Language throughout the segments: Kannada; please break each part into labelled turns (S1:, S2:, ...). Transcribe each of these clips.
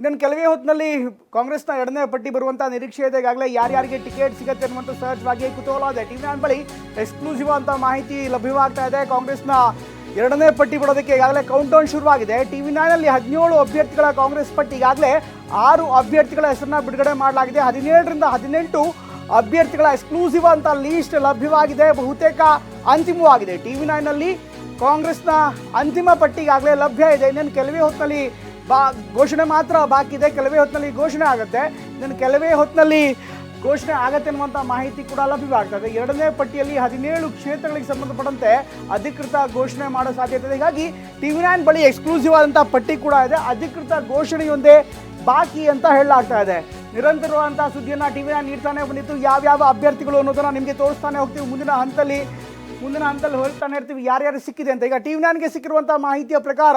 S1: ಇನ್ನೊಂದು ಕೆಲವೇ ಹೊತ್ತಿನಲ್ಲಿ ಕಾಂಗ್ರೆಸ್ನ ಎರಡನೇ ಪಟ್ಟಿ ಬರುವಂತ ನಿರೀಕ್ಷೆ ಇದೆ. ಈಗಾಗಲೇ ಯಾರ್ಯಾರಿಗೆ ಟಿಕೆಟ್ ಸಿಗುತ್ತೆ ಅನ್ನುವಂಥ ಸಹಜವಾಗಿ ಕುತೂಹಲ ಇದೆ ಟಿವಿ ನೈನ್ ಬಳಿ ಎಕ್ಸ್ಕ್ಲೂಸಿವ್ ಅಂತ ಮಾಹಿತಿ ಲಭ್ಯವಾಗ್ತಾ ಇದೆ. ಕಾಂಗ್ರೆಸ್ನ ಎರಡನೇ ಪಟ್ಟಿ ಬಿಡೋದಕ್ಕೆ ಈಗಾಗಲೇ ಕೌಂಟ್ ಡೌನ್ ಶುರುವಾಗಿದೆ ಟಿವಿ ನೈನಲ್ಲಿ ಹದಿನೇಳು ಅಭ್ಯರ್ಥಿಗಳ ಕಾಂಗ್ರೆಸ್ ಪಟ್ಟಿ. ಈಗಾಗಲೇ ಆರು ಅಭ್ಯರ್ಥಿಗಳ ಹೆಸರನ್ನ ಬಿಡುಗಡೆ ಮಾಡಲಾಗಿದೆ. ಹದಿನೇಳರಿಂದ ಹದಿನೆಂಟು ಅಭ್ಯರ್ಥಿಗಳ ಎಕ್ಸ್ಕ್ಲೂಸಿವ್ ಅಂತ ಲೀಸ್ಟ್ ಲಭ್ಯವಾಗಿದೆ. ಬಹುತೇಕ ಅಂತಿಮವಾಗಿದೆ. ಟಿವಿ ನೈನಲ್ಲಿ ಕಾಂಗ್ರೆಸ್ನ ಅಂತಿಮ ಪಟ್ಟಿಗಾಗಲೇ ಲಭ್ಯ ಇದೆ. ಇನ್ನೇನು ಕೆಲವೇ ಹೊತ್ತಿನಲ್ಲಿ ಬಾ, ಘೋಷಣೆ ಮಾತ್ರ ಬಾಕಿ ಇದೆ. ಕೆಲವೇ ಹೊತ್ತಿನಲ್ಲಿ ಘೋಷಣೆ ಆಗುತ್ತೆ. ಇದನ್ನು ಕೆಲವೇ ಹೊತ್ತಿನಲ್ಲಿ ಘೋಷಣೆ ಆಗತ್ತೆ ಅನ್ನುವಂಥ ಮಾಹಿತಿ ಕೂಡ ಲಭ್ಯವಾಗ್ತದೆ ಎರಡನೇ ಪಟ್ಟಿಯಲ್ಲಿ ಹದಿನೇಳು ಕ್ಷೇತ್ರಗಳಿಗೆ ಸಂಬಂಧಪಟ್ಟಂತೆ ಅಧಿಕೃತ ಘೋಷಣೆ ಮಾಡೋ ಸಾಧ್ಯತೆ ಇದೆ. ಹೀಗಾಗಿ ಟಿವಿ ನೈನ್ ಬಳಿ ಎಕ್ಸ್ಕ್ಲೂಸಿವ್ ಆದಂಥ ಪಟ್ಟಿ ಕೂಡ ಇದೆ. ಅಧಿಕೃತ ಘೋಷಣೆಯೊಂದೇ ಬಾಕಿ ಅಂತ ಹೇಳಲಾಗ್ತಾ ಇದೆ. ನಿರಂತರವಾದಂಥ ಸುದ್ದಿಯನ್ನು ಟಿವಿ ನೈನ್ ನೀಡ್ತಾನೆ ಬಂದಿತ್ತು. ಯಾವ್ಯಾವ ಅಭ್ಯರ್ಥಿಗಳು ಅನ್ನೋದನ್ನು ನಿಮಗೆ ತೋರಿಸ್ತಾನೆ ಹೋಗ್ತೀವಿ. ಮುಂದಿನ ಹಂತದಲ್ಲಿ ಮುಂದಿನ ಹಂತದಲ್ಲಿ ಹೋಗ್ತಾನೆ ಇರ್ತೀವಿ. ಯಾರ್ಯಾರು ಸಿಕ್ಕಿದೆ ಅಂತ. ಈಗ ಟಿವಿ ನೈನ್ಗೆ ಸಿಕ್ಕಿರುವಂಥ ಮಾಹಿತಿಯ ಪ್ರಕಾರ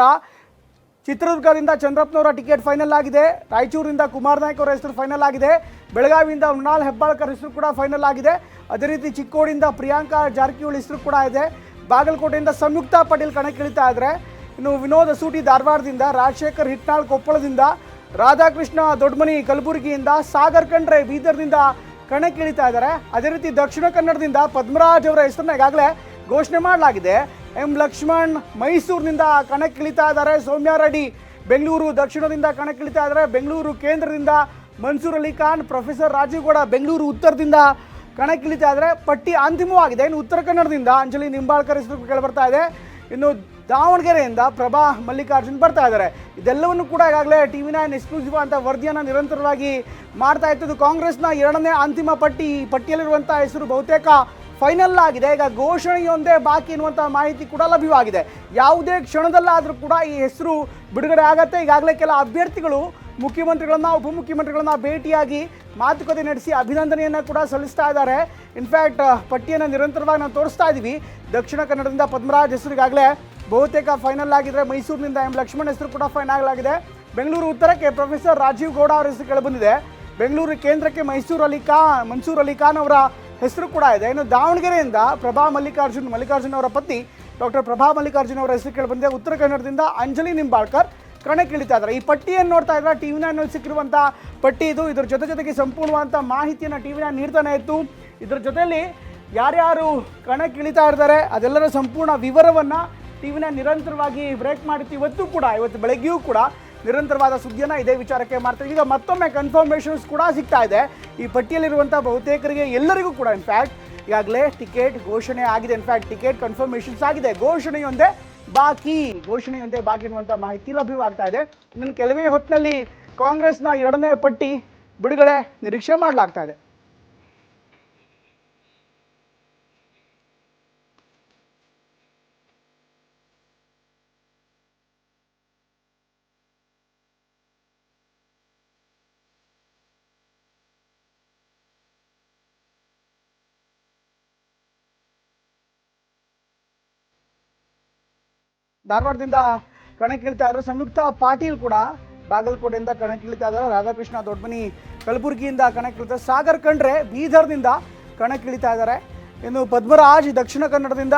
S1: ಚಿತ್ರದುರ್ಗದಿಂದ ಚಂದ್ರಪ್ಪನವರ ಟಿಕೆಟ್ ಫೈನಲ್ ಆಗಿದೆ. ರಾಯಚೂರಿಂದ ಕುಮಾರ್ ನಾಯ್ಕ ಅವರ ಹೆಸರು ಫೈನಲ್ ಆಗಿದೆ. ಬೆಳಗಾವಿಯಿಂದ ಮೃಣಾಲ್ ಹೆಬ್ಬಾಳ್ಕರ್ ಹೆಸರು ಕೂಡ ಫೈನಲ್ ಆಗಿದೆ. ಅದೇ ರೀತಿ ಚಿಕ್ಕೋಡಿಯಿಂದ ಪ್ರಿಯಾಂಕಾ ಜಾರಕಿಹೊಳಿ ಹೆಸರು ಕೂಡ ಇದೆ. ಬಾಗಲಕೋಟೆಯಿಂದ ಸಂಯುಕ್ತ ಪಾಟೀಲ್ ಕಣಕ್ಕಿಳಿತಾ ಇದ್ದಾರೆ ಇನ್ನು ವಿನೋದ್ ಸೂಟಿ ಧಾರವಾಡದಿಂದ, ರಾಜಶೇಖರ್ ಹಿಟ್ನಾಳ್ ಕೊಪ್ಪಳದಿಂದ, ರಾಧಾಕೃಷ್ಣ ದೊಡ್ಡಮನಿ ಕಲಬುರಗಿಯಿಂದ, ಸಾಗರ್ ಕಂಡ್ರೆ ಬೀದರ್ನಿಂದ ಕಣಕ್ಕಿಳಿತಾ ಇದ್ದಾರೆ ಅದೇ ರೀತಿ ದಕ್ಷಿಣ ಕನ್ನಡದಿಂದ ಪದ್ಮರಾಜ್ ಅವರ ಹೆಸರನ್ನ ಈಗಾಗಲೇ ಘೋಷಣೆ ಮಾಡಲಾಗಿದೆ. ಎಂ ಲಕ್ಷ್ಮಣ್ ಮೈಸೂರಿನಿಂದ ಕಣಕ್ಕಿಳಿತಾ ಇದ್ದಾರೆ. ಸೌಮ್ಯ ರೆಡ್ಡಿ ಬೆಂಗಳೂರು ದಕ್ಷಿಣದಿಂದ ಕಣಕ್ಕಿಳಿತಾ ಇದ್ದಾರೆ. ಬೆಂಗಳೂರು ಕೇಂದ್ರದಿಂದ ಮನ್ಸೂರ್ ಅಲಿ ಖಾನ್ ಪ್ರೊಫೆಸರ್ ರಾಜೀವ್ ಗೌಡ ಬೆಂಗಳೂರು ಉತ್ತರದಿಂದ ಕಣಕ್ಕಿಳಿತಾ ಇದ್ದಾರೆ. ಪಟ್ಟಿ ಅಂತಿಮವಾಗಿದೆ. ಇನ್ನು ಉತ್ತರ ಕನ್ನಡದಿಂದ ಅಂಜಲಿ ನಿಂಬಾಳ್ಕರ್ ಹೆಸರು ಕೇಳಿಬರ್ತಾ ಇದೆ. ಇನ್ನು ದಾವಣಗೆರೆಯಿಂದ ಪ್ರಭಾ ಮಲ್ಲಿಕಾರ್ಜುನ್ ಬರ್ತಾ ಇದ್ದಾರೆ. ಇದೆಲ್ಲವನ್ನು ಕೂಡ ಈಗಾಗಲೇ ಟಿ ವಿ ನೈನ್ ಎಕ್ಸ್ಕ್ಲೂಸಿವ್ ಅಂತ ವರದಿಯನ್ನು ನಿರಂತರವಾಗಿ ಮಾಡ್ತಾ ಇತ್ತು. ಕಾಂಗ್ರೆಸ್ನ ಎರಡನೇ ಅಂತಿಮ ಪಟ್ಟಿ. ಈ ಪಟ್ಟಿಯಲ್ಲಿರುವಂಥ ಹೆಸರು ಬಹುತೇಕ ಫೈನಲ್ ಆಗಿದೆ. ಈಗ ಘೋಷಣೆಯೊಂದೇ ಬಾಕಿ ಎನ್ನುವಂಥ ಮಾಹಿತಿ ಕೂಡ ಲಭ್ಯವಾಗಿದೆ. ಯಾವುದೇ ಕ್ಷಣದಲ್ಲಾದರೂ ಕೂಡ ಈ ಹೆಸರು ಬಿಡುಗಡೆ ಆಗತ್ತೆ. ಈಗಾಗಲೇ ಕೆಲ ಅಭ್ಯರ್ಥಿಗಳು, ಮುಖ್ಯಮಂತ್ರಿಗಳನ್ನ, ಉಪಮುಖ್ಯಮಂತ್ರಿಗಳನ್ನ ಭೇಟಿಯಾಗಿ ಮಾತುಕತೆ ನಡೆಸಿ ಅಭಿನಂದನೆಯನ್ನು ಕೂಡ ಸಲ್ಲಿಸ್ತಾ ಇದ್ದಾರೆ. ಇನ್ಫ್ಯಾಕ್ಟ್ ಪಟ್ಟಿಯನ್ನು ನಿರಂತರವಾಗಿ ನಾವು ತೋರಿಸ್ತಾ ಇದ್ದೀವಿ ದಕ್ಷಿಣ ಕನ್ನಡದಿಂದ ಪದ್ಮರಾಜ್ ಹೆಸರು ಈಗಾಗಲೇ ಬಹುತೇಕ ಫೈನಲ್ ಆಗಿದ್ರೆ ಮೈಸೂರಿನಿಂದ ಎಂ. ಲಕ್ಷ್ಮಣ್ ಹೆಸರು ಕೂಡ ಫೈನಲ್ ಆಗಿದೆ ಬೆಂಗಳೂರು ಉತ್ತರಕ್ಕೆ ಪ್ರೊಫೆಸರ್ ರಾಜೀವ್ ಗೌಡ ಅವರ ಹೆಸರು ಕೇಳಿಬಂದಿದೆ ಬೆಂಗಳೂರು ಕೇಂದ್ರಕ್ಕೆ ಮೈಸೂರು ಅಲಿ ಖಾನ್, ಮನ್ಸೂರ್ ಅಲಿ ಖಾನ್ ಅವರ ಹೆಸರು ಕೂಡ ಇದೆ. ಇನ್ನು ದಾವಣಗೆರೆಯಿಂದ ಪ್ರಭಾ ಮಲ್ಲಿಕಾರ್ಜುನ್ ಮಲ್ಲಿಕಾರ್ಜುನ್ ಅವರ ಪತ್ನಿ ಡಾಕ್ಟರ್ ಪ್ರಭಾ ಮಲ್ಲಿಕಾರ್ಜುನ್ ಅವರ ಹೆಸರು ಕೇಳಿ ಬಂದಿದೆ. ಉತ್ತರ ಕನ್ನಡದಿಂದ ಅಂಜಲಿ ನಿಂಬಾಳ್ಕರ್ ಕಣಕ್ಕಿಳಿತಾ ಇದ್ದಾರೆ. ಈ ಪಟ್ಟಿಯನ್ನು ನೋಡ್ತಾ ಇದ್ರೆ ಟಿ ವಿ ನೈನಲ್ಲಿ ಸಿಕ್ಕಿರುವಂಥ ಪಟ್ಟಿ ಇದು. ಇದ್ರ ಜೊತೆ ಜೊತೆಗೆ ಸಂಪೂರ್ಣವಾದಂಥ ಮಾಹಿತಿಯನ್ನು ಟಿ ವಿ ನೈನ್ ನೀಡ್ತಾನೆ ಇತ್ತು. ಇದ್ರ ಜೊತೆಯಲ್ಲಿ ಯಾರ್ಯಾರು ಕಣಕ್ಕಿಳಿತಾ ಇದ್ದಾರೆ, ಅದೆಲ್ಲರ ಸಂಪೂರ್ಣ ವಿವರವನ್ನು ಟಿ ವಿ ನೈನ್ ನಿರಂತರವಾಗಿ ಬ್ರೇಕ್ ಮಾಡಿತ್ತು. ಇವತ್ತು ಕೂಡ, ಇವತ್ತು ಬೆಳಗ್ಗೆಯೂ ಕೂಡ ನಿರಂತರವಾದ ಸುದ್ದಿಯನ್ನು ಇದೇ ವಿಚಾರಕ್ಕೆ ಮಾಡ್ತೀವಿ. ಈಗ ಮತ್ತೊಮ್ಮೆ ಕನ್ಫರ್ಮೇಷನ್ಸ್ ಕೂಡ ಸಿಗ್ತಾ ಇದೆ. ಈ ಪಟ್ಟಿಯಲ್ಲಿರುವಂಥ ಬಹುತೇಕರಿಗೆ ಎಲ್ಲರಿಗೂ ಕೂಡ ಇನ್ಫ್ಯಾಕ್ಟ್ ಈಗಾಗಲೇ ಟಿಕೆಟ್ ಘೋಷಣೆ ಆಗಿದೆ. ಇನ್ಫ್ಯಾಕ್ಟ್ ಟಿಕೆಟ್ ಕನ್ಫರ್ಮೇಷನ್ಸ್ ಆಗಿದೆ. ಘೋಷಣೆಯೊಂದೇ ಬಾಕಿ. ಘೋಷಣೆಯೊಂದೇ ಬಾಕಿ ಇರುವಂಥ ಮಾಹಿತಿ ಲಭ್ಯವಾಗ್ತಾ ಇದೆ. ಇನ್ನು ಕೆಲವೇ ಹೊತ್ತಿನಲ್ಲಿ ಕಾಂಗ್ರೆಸ್ನ ಎರಡನೇ ಪಟ್ಟಿ ಬಿಡುಗಡೆ ನಿರೀಕ್ಷೆ ಮಾಡಲಾಗ್ತಾ ಇದೆ. ಧಾರವಾಡದಿಂದ ಕಣಕ್ಕಿಳಿತಾ ಇದ್ರು ಸಂಯುಕ್ತ ಪಾಟೀಲ್ ಕೂಡ ಬಾಗಲಕೋಟೆಯಿಂದ ಕಣಕ್ಕಿಳಿತಾ ಇದ್ದಾರೆ. ರಾಧಾಕೃಷ್ಣ ದೊಡ್ಡಮನಿ ಕಲಬುರಗಿಯಿಂದ ಕಣಕ್ಕಿಳಿತಾ ಸಾಗರ್ ಖಂಡ್ರೆ ಬೀದರ್ನಿಂದ ಕಣಕ್ಕಿಳಿತಾ ಇದ್ದಾರೆ. ಇನ್ನು ಪದ್ಮರಾಜ್ ದಕ್ಷಿಣ ಕನ್ನಡದಿಂದ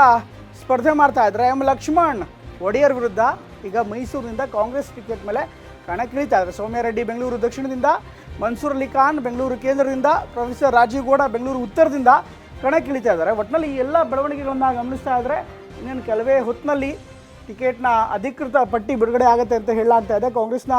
S1: ಸ್ಪರ್ಧೆ ಮಾಡ್ತಾ ಇದ್ದಾರೆ. ಎಂ ಲಕ್ಷ್ಮಣ್ ಒಡೆಯರ್ ವಿರುದ್ಧ ಈಗ ಮೈಸೂರಿನಿಂದ ಕಾಂಗ್ರೆಸ್ ಟಿಕೆಟ್ ಮೇಲೆ ಕಣಕ್ಕಿಳಿತಾ ಇದ್ದಾರೆ. ಸೌಮ್ಯ ರೆಡ್ಡಿ ಬೆಂಗಳೂರು ದಕ್ಷಿಣದಿಂದ, ಮನ್ಸೂರ್ ಅಲಿ ಖಾನ್ ಬೆಂಗಳೂರು ಕೇಂದ್ರದಿಂದ, ಪ್ರೊಫೆಸರ್ ರಾಜೀವ್ ಗೌಡ ಬೆಂಗಳೂರು ಉತ್ತರದಿಂದ ಕಣಕ್ಕಿಳಿತಾ ಇದ್ದಾರೆ. ಒಟ್ಟಿನಲ್ಲಿ ಈ ಎಲ್ಲ ಬೆಳವಣಿಗೆಗಳನ್ನ ಗಮನಿಸ್ತಾ ಇದ್ದರೆ ಇನ್ನೇನು ಕೆಲವೇ ಹೊತ್ತಿನಲ್ಲಿ ಟಿಕೆಟ್ನ ಅಧಿಕೃತ ಪಟ್ಟಿ ಬಿಡುಗಡೆ ಆಗುತ್ತೆ ಅಂತ ಹೇಳಲಾಗ್ತಾ ಇದೆ. ಕಾಂಗ್ರೆಸ್ನ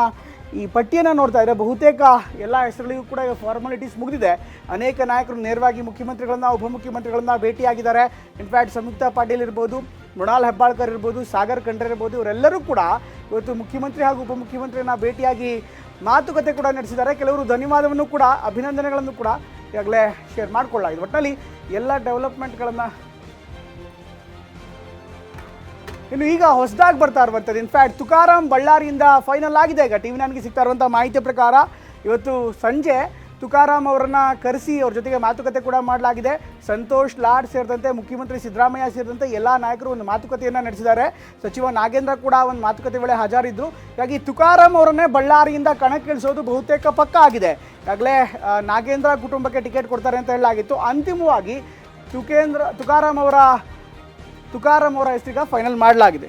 S1: ಈ ಪಟ್ಟಿಯನ್ನು ನೋಡ್ತಾ ಇದ್ದರೆ. ಬಹುತೇಕ ಎಲ್ಲ ಹೆಸರುಗಳಿಗೂ ಕೂಡ ಫಾರ್ಮಾಲಿಟೀಸ್ ಮುಗಿದಿದೆ. ಅನೇಕ ನಾಯಕರು ನೇರವಾಗಿ ಮುಖ್ಯಮಂತ್ರಿಗಳನ್ನು, ಉಪಮುಖ್ಯಮಂತ್ರಿಗಳನ್ನ ಭೇಟಿಯಾಗಿದ್ದಾರೆ. ಇನ್ಫ್ಯಾಕ್ಟ್ ಸಂಯುಕ್ತ ಪಾಟೀಲ್ ಇರ್ಬೋದು, ಮೃಣಾಲ್ ಹೆಬ್ಬಾಳ್ಕರ್ ಇರ್ಬೋದು, ಸಾಗರ್ ಖಂಡ್ರೆ ಇರ್ಬೋದು, ಇವರೆಲ್ಲರೂ ಕೂಡ ಇವತ್ತು ಮುಖ್ಯಮಂತ್ರಿ ಹಾಗೂ ಉಪಮುಖ್ಯಮಂತ್ರಿಯನ್ನು ಭೇಟಿಯಾಗಿ ಮಾತುಕತೆ ಕೂಡ ನಡೆಸಿದ್ದಾರೆ. ಕೆಲವರು ಧನ್ಯವಾದವನ್ನು ಕೂಡ, ಅಭಿನಂದನೆಗಳನ್ನು ಕೂಡ ಈಗಾಗಲೇ ಶೇರ್ ಮಾಡಿಕೊಳ್ಳಲಾಗಿದೆ. ಒಟ್ಟಿನಲ್ಲಿ ಎಲ್ಲ ಡೆವಲಪ್ಮೆಂಟ್ಗಳನ್ನು ಇನ್ನು ಈಗ ಹೊಸದಾಗಿ ಬರ್ತಾ ಇರುವಂಥದ್ದು. ಇನ್ಫ್ಯಾಕ್ಟ್ ತುಕಾರಾಮ್ ಬಳ್ಳಾರಿಯಿಂದ ಫೈನಲ್ ಆಗಿದೆ. ಈಗ ಟಿ ವಿ ನನಗೆ ಸಿಗ್ತಾ ಇರುವಂಥ ಮಾಹಿತಿ ಪ್ರಕಾರ ಇವತ್ತು ಸಂಜೆ ತುಕಾರಾಮ್ ಅವರನ್ನ ಕರೆಸಿ ಅವ್ರ ಜೊತೆಗೆ ಮಾತುಕತೆ ಕೂಡ ಮಾಡಲಾಗಿದೆ. ಸಂತೋಷ್ ಲಾಡ್ ಸೇರಿದಂತೆ ಮುಖ್ಯಮಂತ್ರಿ ಸಿದ್ದರಾಮಯ್ಯ ಸೇರಿದಂತೆ ಎಲ್ಲ ನಾಯಕರು ಒಂದು ಮಾತುಕತೆಯನ್ನು ನಡೆಸಿದ್ದಾರೆ. ಸಚಿವ ನಾಗೇಂದ್ರ ಕೂಡ ಒಂದು ಮಾತುಕತೆ ವೇಳೆ ಹಾಜರಿದ್ದರು ಹೀಗಾಗಿ ತುಕಾರಾಮ್ ಅವರನ್ನೇ ಬಳ್ಳಾರಿಯಿಂದ ಕಣಕ್ಕಿಳಿಸೋದು ಬಹುತೇಕ ಪಕ್ಕ ಆಗಿದೆ. ಈಗಾಗಲೇ ನಾಗೇಂದ್ರ ಕುಟುಂಬಕ್ಕೆ ಟಿಕೆಟ್ ಕೊಡ್ತಾರೆ ಅಂತ ಹೇಳಲಾಗಿತ್ತು. ಅಂತಿಮವಾಗಿ ತುಕೇಂದ್ರ ತುಕಾರಾಮ್ ಅವರ ತುಕಾರಾಮ್ ಅವರ ಹೆಸರಿಗೆ ಫೈನಲ್ ಮಾಡಲಾಗಿದೆ.